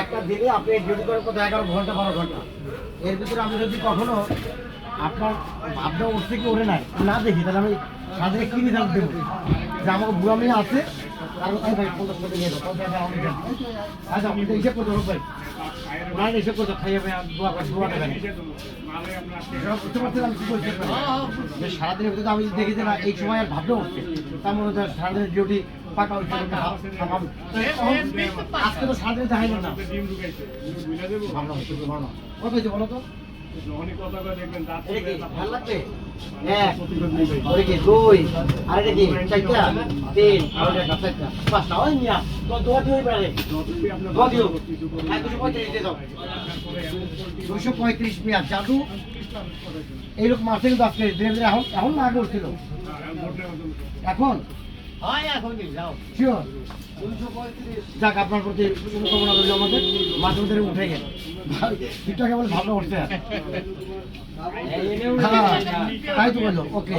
একটা দিনে আপনি ডিউটি করেন কত এগারো ঘণ্টা, বারো ঘণ্টা। এর ভিতরে আমি যদি কখনো আপনার ভাবনা উঠছে কি ওরে নাই না দেখি, তাহলে আমি সাথে কি রেজাল্ট দেবো? যে আমার বুড়া মেয়ে আছে। আচ্ছা আপনি তো করতে হবে ভাই করতে সারাদিনের ভিতরে আমি দেখি যে না, এই সময় আর উঠছে। তার মনে হচ্ছে সারাদিনের ডিউটি হচ্ছে আজকে তো দেখাইল না। ভাবনা হচ্ছে ভাবনা কত হয়েছে বলো তো? এক দুশো পঁয়ত্রিশ মিয়া জাদু। এইরকম কিন্তু আজকে ধীরে ধীরে এখন এখন না উঠছিল এখন? হয় যাক আপনার প্রতি শুভকামনা রইল আমাদের। মাঝে মধ্যে উঠে গেল। ঠিকঠাক কেবল ভাবনা উঠছে হ্যাঁ। তাই তো বলো ওকে